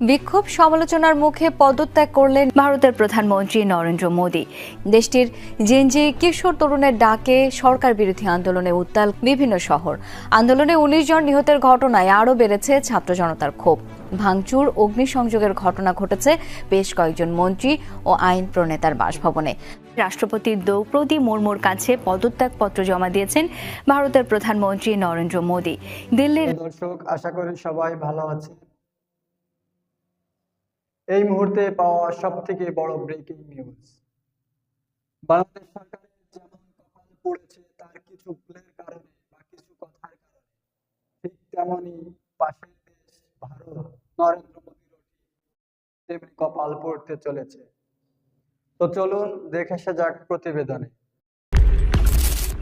বিক্ষোভ সমালোচনার মুখে পদত্যাগ করলেন ভারতের প্রধানমন্ত্রী নরেন্দ্র মোদী। দেশটির জেনজি কিশোর তরুণের ডাকে সরকার বিরোধী আন্দোলনে উত্তাল বিভিন্ন শহর। আন্দোলনে উনিশ জন নিহতের ঘটনায় আরও বেড়েছে ছাত্র জনতার ক্ষোভ। ভাঙচুর, অগ্নিসংযোগের ঘটনা ঘটেছে বেশ কয়েকজন মন্ত্রী ও আইন প্রণেতার বাসভবনে। রাষ্ট্রপতি দ্রৌপদী মুর্মুর কাছে পদত্যাগপত্র জমা দিয়েছেন ভারতের প্রধানমন্ত্রী নরেন্দ্র মোদী। দিল্লির দর্শক, আশা করি সবাই ভালো আছে এই মুহূর্তে পাওয়া সব থেকে বড় ব্রেকিং নিউজ বাংলাদেশ সরকারের যেমন কপাল পড়েছে, তার কিছু ভুলের কারণে বা কিছু কথার কারণে, ঠিক তেমনি পাশের দেশ ভারত, নরেন্দ্র মোদীরও ঠিক তেমনি কপাল পড়তে চলেছে। তো চলুন দেখে আসা যাক প্রতিবেদনে।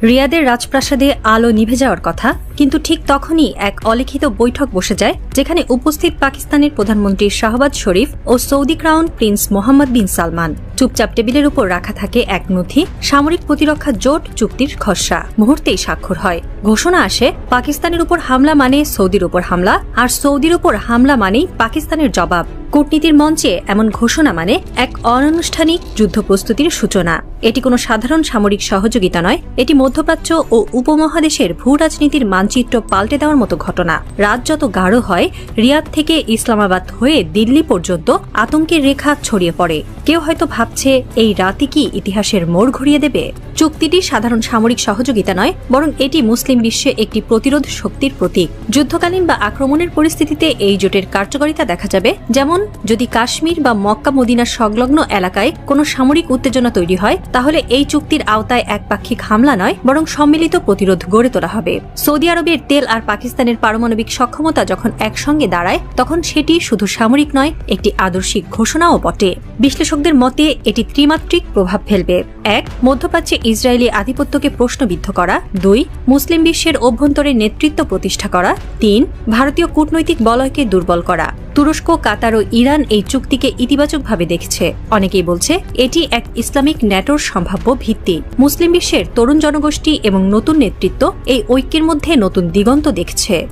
রিয়াদের রাজপ্রাসাদে আলো নিভে যাওয়ার কথা, কিন্তু ঠিক তখনই এক অলিখিত বৈঠক বসে যায়, যেখানে উপস্থিত পাকিস্তানের প্রধানমন্ত্রী শাহবাজ শরীফ ও Saudi crown prince Mohammed bin Salman. চুপচাপ টেবিলের উপর রাখা থাকে এক নথি, সামরিক প্রতিরক্ষা জোট চুক্তির খসড়া। মুহূর্তেই স্বাক্ষর হয়। ঘোষণা আসে, পাকিস্তানের উপর হামলা মানে সৌদির উপর হামলা, আর সৌদির উপর হামলা মানেই পাকিস্তানের জবাব। কূটনীতির মঞ্চে এমন ঘোষণা মানে এক অনানুষ্ঠানিক যুদ্ধ প্রস্তুতির সূচনা। এটি কোনো সাধারণ সামরিক সহযোগিতা নয়, এটি মধ্যপ্রাচ্য ও উপমহাদেশের ভূ রাজনীতির মানচিত্র পাল্টে দেওয়ার মতো ঘটনা। রাত যত গাঢ় হয়, রিয়াদ থেকে ইসলামাবাদ হয়ে দিল্লি পর্যন্ত আতঙ্কের রেখা ছড়িয়ে পড়ে। কেউ হয়তো ভাবছে, এই রাতই কি ইতিহাসের মোড় ঘুরিয়ে দেবে? চুক্তিটি সাধারণ সামরিক সহযোগিতা নয়, বরং এটি মুসলিম বিশ্বে একটি প্রতিরোধ শক্তির প্রতীক। যুদ্ধকালীন বা আক্রমণের পরিস্থিতিতে এই জোটের কার্যকারিতা দেখা যাবে, যেমন, যদি কাশ্মীর বা মক্কা মদিনার সংলগ্ন এলাকায় কোনো সামরিক উত্তেজনা তৈরি হয়, তাহলে এই চুক্তির আওতায় একপাক্ষিক হামলা নয়, বরং সম্মিলিত প্রতিরোধ গড়ে তোলা হবে। সৌদি আরবের তেল আর পাকিস্তানের পারমাণবিক সক্ষমতা যখন একসঙ্গে দাঁড়ায়, তখন সেটি শুধু সামরিক নয়, একটি আদর্শিক ঘোষণাও বটে। বিশ্লেষকদের মতে এটি ত্রিমাত্রিক প্রভাব ফেলবে। এক, মধ্যপ্রাচ্যে ইসরায়েলি আধিপত্যকে প্রশ্নবিদ্ধ করা। দুই, মুসলিম বিশ্বের অভ্যন্তরে নেতৃত্ব প্রতিষ্ঠা করা। তিন, ভারতীয় কূটনৈতিক বলয়কে দুর্বল করা। তুরস্ক, কাতার ও ইরান এই চুক্তিকে ইতিবাচকভাবে দেখছে। অনেকেই বলছে, এটি এক ইসলামিক ন্যাটোর সম্ভাব্য ভিত্তি। মুসলিম বিশ্বের তরুণ জনগোষ্ঠী এবং নতুন নেতৃত্ব এই ঐক্যের মধ্যে নতুন দিগন্ত দেখছে।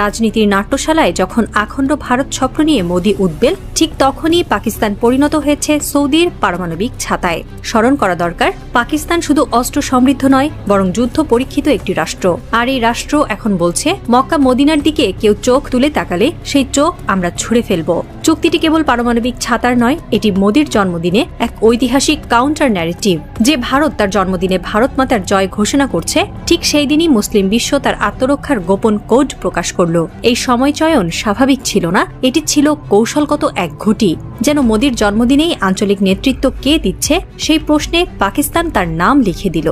রাজনীতির নাট্যশালায় যখন আখণ্ড ভারত স্বপ্ন নিয়ে মোদী উদ্বেল, ঠিক তখনই পাকিস্তান পরিণত হয়েছে সৌদির পারমাণবিক ছাতায়। স্মরণ করা দরকার, পাকিস্তান শুধু অস্ত্র সমৃদ্ধ নয়, বরং যুদ্ধ পরীক্ষিত একটি রাষ্ট্র। আর এই রাষ্ট্র এখন বলছে, মক্কা মদিনার দিকে কেউ চোখ তুলে তাকালে সেই চোখ আমরা ছুঁড়ে ফেলব। চুক্তিটি কেবল পারমাণবিক ছাতার নয়, এটি মোদীর জন্মদিনে এক ঐতিহাসিক কাউন্টার ন্যারেটিভ যে ভারত তার জন্মদিনে ভারত মাতার জয় ঘোষণা করছে, ঠিক সেই দিনই মুসলিম বিশ্ব তার আত্মরক্ষার গোপন কোড প্রকাশ করল। এই সময় চয়ন স্বাভাবিক ছিল না। এটি ছিল কৌশলগত এক ঘটি। যেন মোদির জন্মদিনেই আঞ্চলিক নেতৃত্ব কে দিচ্ছে, সেই প্রশ্নে পাকিস্তান তার নাম লিখে দিল।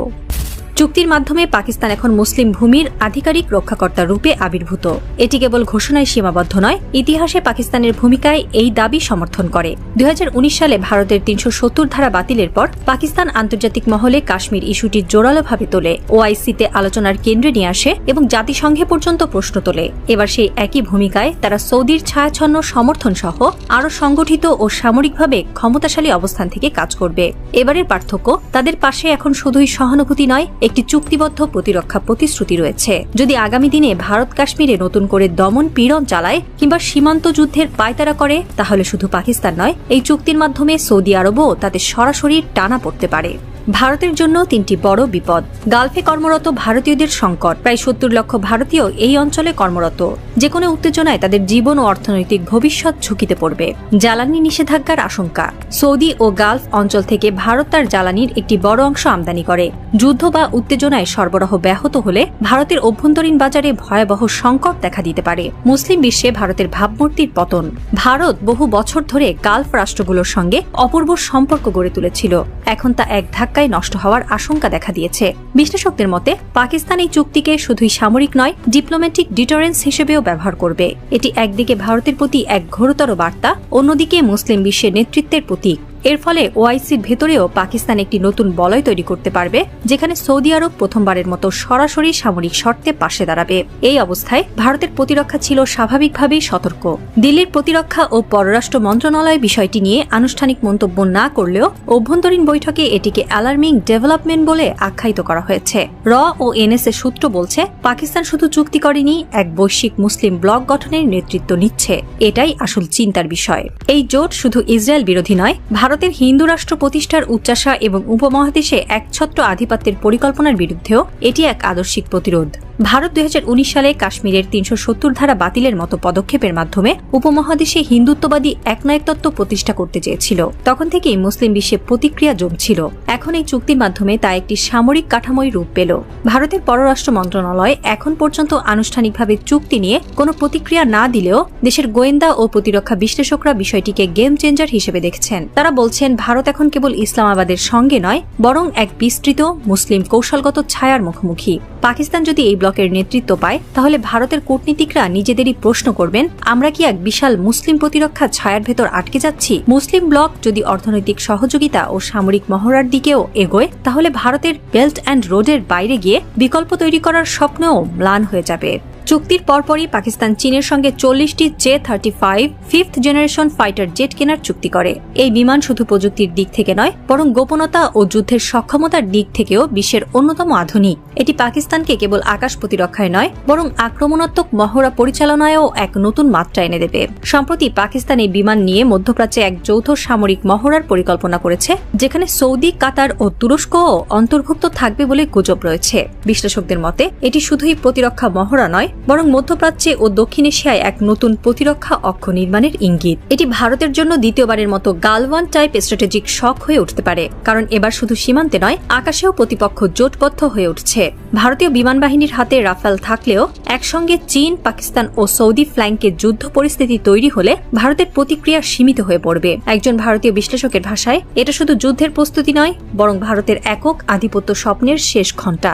চুক্তির মাধ্যমে পাকিস্তান এখন মুসলিম ভূমির আধিকারিক রক্ষাকর্তা রূপে আবির্ভূত। এটি কেবল ঘোষণায় সীমাবদ্ধ নয়, ইতিহাসে পাকিস্তানের ভূমিকায় এই দাবি সমর্থন করে। দুই সালে ভারতের তিনশো সত্তর ধারা বাতিলের পর পাকিস্তান আন্তর্জাতিক মহলে কাশ্মীর ইস্যুটি জোরালোভাবে তোলে, ওআইসিতে আলোচনার কেন্দ্রে নিয়ে আসে এবং জাতিসংঘে পর্যন্ত প্রশ্ন তোলে। এবার সেই একই ভূমিকায় তারা সৌদির ছায়াছন্ন সমর্থন সহ আরও সংগঠিত ও সামরিকভাবে ক্ষমতাশালী অবস্থান থেকে কাজ করবে। এবারের পার্থক্য, তাদের পাশে এখন শুধুই সহানুভূতি নয় একটি চুক্তিবদ্ধ প্রতিরক্ষা প্রতিশ্রুতি রয়েছে। যদি আগামী দিনে ভারত কাশ্মীরে নতুন করে দমন পীড়ন চালায় কিংবা সীমান্ত যুদ্ধের পায়তারা করে, তাহলে শুধু পাকিস্তান নয়, এই চুক্তির মাধ্যমে সৌদি আরবও তাতে সরাসরি টানা পড়তে পারে। ভারতের জন্য তিনটি বড় বিপদ। গালফে কর্মরত ভারতীয়দের সংকট। প্রায় সত্তর লক্ষ ভারতীয় এই অঞ্চলে কর্মরত। যে কোনো উত্তেজনায় তাদের জীবন ও অর্থনৈতিক ভবিষ্যৎ ঝুঁকিতে পড়বে। জ্বালানি নিষেধাজ্ঞার আশঙ্কা। সৌদি ও গালফ অঞ্চল থেকে ভারত তার জ্বালানির একটি বড় অংশ আমদানি করে। যুদ্ধ বা উত্তেজনায় সরবরাহ ব্যাহত হলে ভারতের অভ্যন্তরীণ বাজারে ভয়াবহ সংকট দেখা দিতে পারে। মুসলিম বিশ্বে ভারতের ভাবমূর্তির পতন। ভারত বহু বছর ধরে গালফ রাষ্ট্রগুলোর সঙ্গে অপূর্ব সম্পর্ক গড়ে তুলেছিল। এখন তা এক ধাক্কায় নষ্ট হওয়ার আশঙ্কা দেখা দিয়েছে। বিশ্লেষকদের মতে, পাকিস্তান এই চুক্তিকে শুধুই সামরিক নয়, ডিপ্লোম্যাটিক ডিটারেন্স হিসেবেও ব্যবহার করবে। এটি একদিকে ভারতের প্রতি এক ঘোরতর বার্তা, অন্যদিকে মুসলিম বিশ্বের নেতৃত্বের প্রতীক। এর ফলে ওআইসির ভেতরেও পাকিস্তান একটি নতুন বলয় তৈরি করতে পারবে, যেখানে সৌদি আরব প্রথমবারের মতো সরাসরি সামরিক শর্তে পাশে দাঁড়াবে। এই অবস্থায় ভারতের প্রতিরক্ষা ছিল স্বাভাবিকভাবেই সতর্ক। দিল্লির প্রতিরক্ষা ও পররাষ্ট্র মন্ত্রণালয় বিষয়টি নিয়ে আনুষ্ঠানিক মন্তব্য না করলেও অভ্যন্তরীণ বৈঠকে এটিকে অ্যালার্মিং ডেভেলপমেন্ট বলে আখ্যায়িত করা হয়েছে। র ও এনএসএ সূত্র বলছে, পাকিস্তান শুধু চুক্তি করেনি, এক বৈশ্বিক মুসলিম ব্লক গঠনের নেতৃত্ব নিচ্ছে। এটাই আসল চিন্তার বিষয়। এই জোট শুধু ইসরায়েল বিরোধী নয় ভারতের হিন্দু রাষ্ট্র প্রতিষ্ঠার উচ্চাসা এবং উপমহাদেশে একছত্র আধিপত্যের পরিকল্পনার বিরুদ্ধেও এটি এক আদর্শিক প্রতিরোধ। ভারত দুই হাজার উনিশ সালে কাশ্মীরের তিনশো সত্তর ধারা বাতিলের মতো পদক্ষেপের মাধ্যমে উপমহাদেশে হিন্দুত্ববাদী একনায়কতত্ত্ব প্রতিষ্ঠা করতে চেয়েছিল। তখন থেকেই মুসলিম বিশ্বে প্রতিক্রিয়া জমছিল। এখন এই চুক্তির মাধ্যমে তা একটি সামরিক কাঠামোয় রূপ পেল। ভারতের পররাষ্ট্র মন্ত্রণালয় এখন পর্যন্ত আনুষ্ঠানিকভাবে চুক্তি নিয়ে কোনো প্রতিক্রিয়া না দিলেও দেশের গোয়েন্দা ও প্রতিরক্ষা বিশ্লেষকরা বিষয়টিকে গেম চেঞ্জার হিসেবে দেখছেন। তারা বলছেন, ভারত এখন কেবল ইসলামাবাদের সঙ্গে নয়, বরং এক বিস্তৃত, মুসলিম কৌশলগত ছায়ার মুখোমুখি। পাকিস্তান যদি এই ব্লকের নেতৃত্ব পায়, তাহলে ভারতের কূটনীতিকরা নিজেদেরই প্রশ্ন করবেন, আমরা কি এক বিশাল মুসলিম প্রতিরক্ষা ছায়ার ভেতর আটকে যাচ্ছি? মুসলিম ব্লক যদি অর্থনৈতিক সহযোগিতা ও সামরিক মহড়ার দিকেও এগোয়, তাহলে ভারতের বেল্ট অ্যান্ড রোডের বাইরে গিয়ে বিকল্প তৈরি করার স্বপ্নও ম্লান হয়ে যাবে। চুক্তির পরপরই পাকিস্তান চীনের সঙ্গে চল্লিশটি J thirty five fifth generation fighter jet কেনার চুক্তি করে। এই বিমান শুধু প্রযুক্তির দিক থেকে নয়, বরং গোপনতা ও যুদ্ধের সক্ষমতার দিক থেকেও বিশ্বের অন্যতম আধুনিক। এটি পাকিস্তানকে কেবল আকাশ প্রতিরক্ষায় নয়, বরং আক্রমণাত্মক মহড়া পরিচালনায়ও এক নতুন মাত্রা এনে দেবে। সম্প্রতি পাকিস্তান এই বিমান নিয়ে মধ্যপ্রাচ্যে এক যৌথ সামরিক মহড়ার পরিকল্পনা করেছে, যেখানে সৌদি, কাতার ও তুরস্কও অন্তর্ভুক্ত থাকবে বলে গুজব রয়েছে। বিশ্লেষকদের মতে, এটি শুধুই প্রতিরক্ষা মহড়া নয় বরং মধ্যপ্রাচ্যে ও দক্ষিণ এশিয়ায় এক নতুন প্রতিরক্ষা অক্ষ নির্মাণের ইঙ্গিত। এটি ভারতের জন্য দ্বিতীয়বারের মতো গালওয়ান টাইপ স্ট্র্যাটেজিক শখ হয়ে উঠতে পারে, কারণ এবার শুধু সীমান্তে নয়, আকাশেও প্রতিপক্ষ জোটবদ্ধ হয়ে উঠছে। ভারতীয় বিমান বাহিনীর হাতে রাফাল থাকলেও একসঙ্গে চীন, পাকিস্তান ও সৌদি ফ্ল্যাঙ্কে যুদ্ধ পরিস্থিতি তৈরি হলে ভারতের প্রতিক্রিয়া সীমিত হয়ে পড়বে। একজন ভারতীয় বিশ্লেষকের ভাষায়, এটা শুধু যুদ্ধের প্রস্তুতি নয়, বরং ভারতের একক আধিপত্য স্বপ্নের শেষ ঘণ্টা।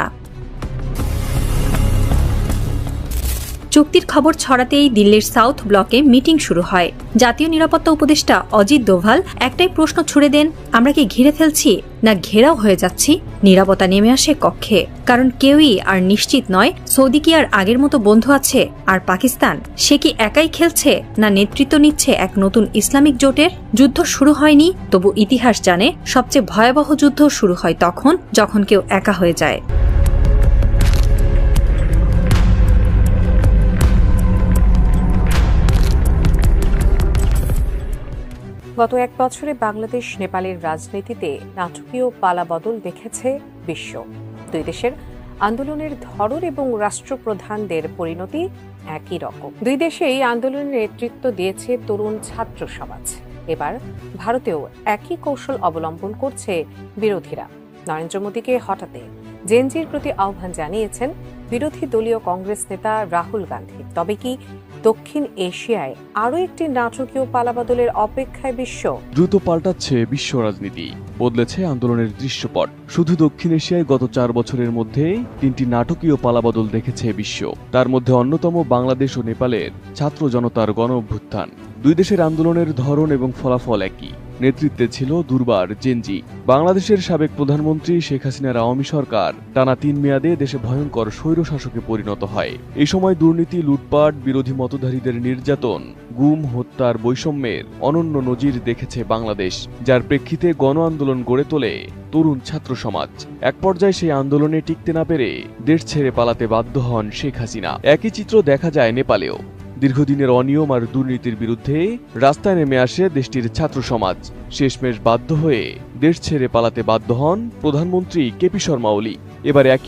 চুক্তির খবর ছড়াতেই দিল্লির সাউথ ব্লকে মিটিং শুরু হয়। জাতীয় নিরাপত্তা উপদেষ্টা অজিত দোভাল একটাই প্রশ্ন ছুড়ে দেন, আমরা কি ঘিরে ফেলছি না ঘেরাও হয়ে যাচ্ছি? নিরাপত্তা নেমে আসে কক্ষে। কারণ কেউই আর নিশ্চিত নয় সৌদি কি আর আগের মতো বন্ধু আছে আর পাকিস্তান? সে কি একাই খেলছে না নেতৃত্ব নিচ্ছে এক নতুন ইসলামিক জোটের? যুদ্ধ শুরু হয়নি, তবু ইতিহাস জানে সবচেয়ে ভয়াবহ যুদ্ধ শুরু হয় তখন, যখন কেউ একা হয়ে যায়। গত এক বছরে বাংলাদেশ, নেপালের রাজনীতিতে নাটকীয় পালাবদল দেখেছে বিশ্ব। দুই দেশের আন্দোলনের ধরন এবং রাষ্ট্রপ্রধানদের পরিণতি একই রকম। দুই দেশেই আন্দোলনের নেতৃত্ব দিয়েছে তরুণ ছাত্র সমাজ। এবার ভারতেও একই কৌশল অবলম্বন করছে বিরোধীরা। নরেন্দ্র মোদীকে হঠাতে জেনজির প্রতি আহ্বান জানিয়েছেন বিরোধী দলীয় কংগ্রেস নেতা রাহুল গান্ধী। তবে কি দক্ষিণ এশিয়ায় আরও একটি নাটকীয় পালাবাদলের অপেক্ষায় বিশ্ব। দ্রুত পাল্টাচ্ছে বিশ্ব রাজনীতি। বদলেছে আন্দোলনের দৃশ্যপট। শুধু দক্ষিণ এশিয়ায় গত চার বছরের মধ্যে তিনটি নাটকীয় পালাবাদল দেখেছে বিশ্ব। তার মধ্যে অন্যতম বাংলাদেশ ও নেপালের ছাত্র জনতার গণ অভ্যুত্থান দুই দেশের আন্দোলনের ধরন এবং ফলাফল একই। নেতৃত্বে ছিল দুর্বার জেনজি। বাংলাদেশের সাবেক প্রধানমন্ত্রী শেখ হাসিনার আওয়ামী সরকার টানা তিন মেয়াদে দেশে ভয়ঙ্কর স্বৈরশাসকে পরিণত হয়। এই সময় দুর্নীতি, লুটপাট, বিরোধী মতধারীদের নির্যাতন, গুম, হত্যার বৈষম্যের অনন্য নজির দেখেছে বাংলাদেশ, যার প্রেক্ষিতে গণ আন্দোলন গড়ে তোলে তরুণ ছাত্র সমাজ। এক পর্যায়ে সেই আন্দোলনে টিকতে না পেরে দেশ ছেড়ে পালাতে বাধ্য হন শেখ হাসিনা। একই চিত্র দেখা যায় নেপালেও। দীর্ঘদিনের অনিয়ম আর দুর্নীতির বিরুদ্ধে রাস্তায় নেমে আসে দেশটির ছাত্র সমাজ। শেষমেশ বাধ্য হয়ে দেশ ছেড়ে পালাতে বাধ্য হন প্রধানমন্ত্রী কেপি শর্মা ওলি। এবার একই